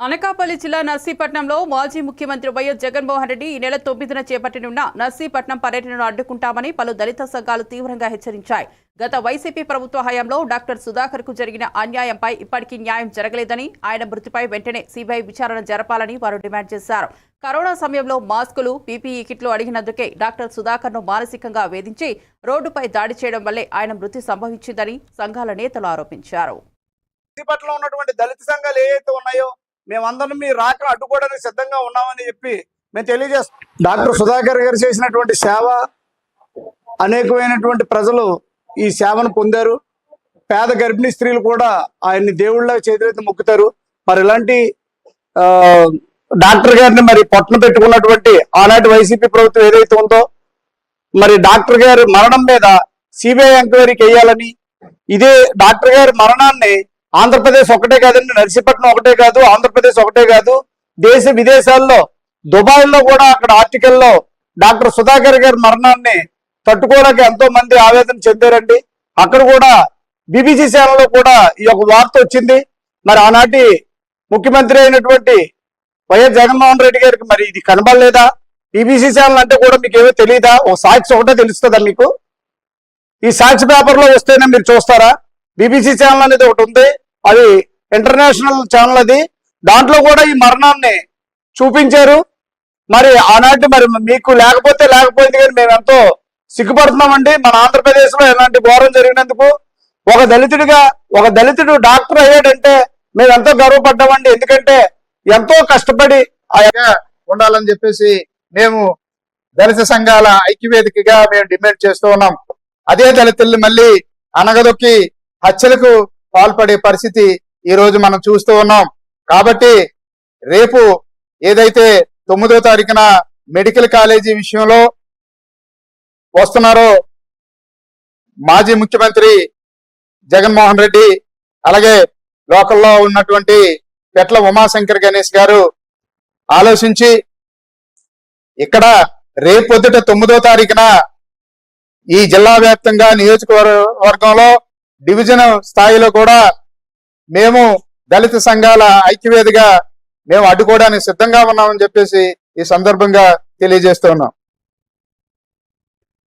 అనకాపల్లి జిల్లా నర్సీపట్నంలో మాజీ ముఖ్యమంత్రి వైఎస్ జగన్మోహన్ రెడ్డి ఈ నెల తొమ్మిదిన చేపట్టనున్న నర్సీపట్నం పర్యటనను అడ్డుకుంటామని పలు దళిత సంఘాలు తీవ్రంగా హెచ్చరించాయి. గత వైసీపీ ప్రభుత్వ హయాంలో డాక్టర్ సుధాకర్కు జరిగిన అన్యాయంపై ఇప్పటికీ న్యాయం జరగలేదని ఆయన మృతిపై వెంటనే సిబిఐ విచారణ జరపాలని వారు డిమాండ్ చేశారు. కరోనా సమయంలో మాస్కులు పీపీఈ కిట్లు అడిగినందుకే డాక్టర్ సుధాకర్ను మానసికంగా వేధించి రోడ్డుపై దాడి చేయడం వల్లే ఆయన మృతి సంభవించిందని సంఘాల నేతలు ఆరోపించారు. ఉన్నటువంటి దళిత సంఘాలు ఏవైతే ఉన్నాయో మేమందరం మీ రాక అడ్డుకోవడానికి సిద్ధంగా ఉన్నామని చెప్పి మేము తెలియజేస్తాం డాక్టర్ సుధాకర్ గారు చేసినటువంటి సేవ అనేకమైనటువంటి ప్రజలు ఈ సేవను పొందారు. పేద గర్భిణీ స్త్రీలు కూడా ఆయన్ని దేవుళ్ళ చేతులైతే మొక్కుతారు. మరి ఇలాంటి ఆ, డాక్టర్ గారిని మరి పొట్టన పెట్టుకున్నటువంటి ఆనాటి వైసీపీ ప్రభుత్వం ఏదైతే ఉందో మరి డాక్టర్ గారి మరణం మీద సిబిఐ ఎంక్వైరీకి వేయాలని ఇదే డాక్టర్ గారి మరణాన్ని ఆంధ్రప్రదేశ్ ఒకటే కాదండి నర్సీపట్నం ఒకటే కాదు ఆంధ్రప్రదేశ్ ఒకటే కాదు దేశ విదేశాల్లో దుబాయ్లో కూడా అక్కడ ఆర్టికల్లో డాక్టర్ సుధాకర్ గారి మరణాన్ని తట్టుకోవడానికి ఎంతో మంది ఆవేదన చెందారండి. అక్కడ కూడా బీబీసీ ఛానల్లో కూడా ఈ యొక్క వార్త వచ్చింది. మరి ఆనాటి ముఖ్యమంత్రి అయినటువంటి వైఎస్ జగన్మోహన్ రెడ్డి గారికి మరి ఇది కనబడలేదా? బీబీసీ ఛానల్ అంటే కూడా మీకు ఏమో తెలియదా ఒక సాక్షి ఒకటే తెలుస్తుందా మీకు? ఈ సాక్షి పేపర్లో వస్తేనే మీరు చూస్తారా? బీబీసీ ఛానల్ అనేది ఒకటి ఉంది. అది ఇంటర్నేషనల్ ఛానల్ అది. దాంట్లో కూడా ఈ మరణాన్ని చూపించారు. మరి ఆనాటి మరి మీకు లేకపోతే లేకపోయింది కానీ మేము ఎంతో సిగ్గుపడుతున్నామండి. మన ఆంధ్రప్రదేశ్లో ఎలాంటి ఘోరం జరిగినందుకు ఒక దళితుడిగా ఒక దళితుడు డాక్టర్ అయ్యాడంటే మేము ఎంతో గర్వపడ్డామండి. ఎందుకంటే ఎంతో కష్టపడి ఉండాలని చెప్పేసి మేము దళిత సంఘాల ఐక్యవేదికగా మేము డిమాండ్ చేస్తూ ఉన్నాం. అదే దళితుల్ని మళ్ళీ అనగదొక్కి హత్యలకు పాల్పడే పరిస్థితి ఈ రోజు మనం చూస్తూ ఉన్నాం. కాబట్టి రేపు ఏదైతే తొమ్మిదో తారీఖున మెడికల్ కాలేజీ విషయంలో వస్తున్నారో మాజీ ముఖ్యమంత్రి జగన్మోహన్ రెడ్డి అలాగే లోకల్లో ఉన్నటువంటి పెట్ల ఉమాశంకర్ గణేష్ గారు ఆలోచించి ఇక్కడ రేపొద్దుట తొమ్మిదో తారీఖున ఈ జిల్లా వ్యాప్తంగా నియోజకవర్గంలో డివిజన్ స్థాయిలో కూడా మేము దళిత సంఘాల ఐక్యవేదిగా మేము అడ్డుకోవడానికి సిద్ధంగా ఉన్నామని చెప్పేసి ఈ సందర్భంగా తెలియజేస్తూ ఉన్నాం.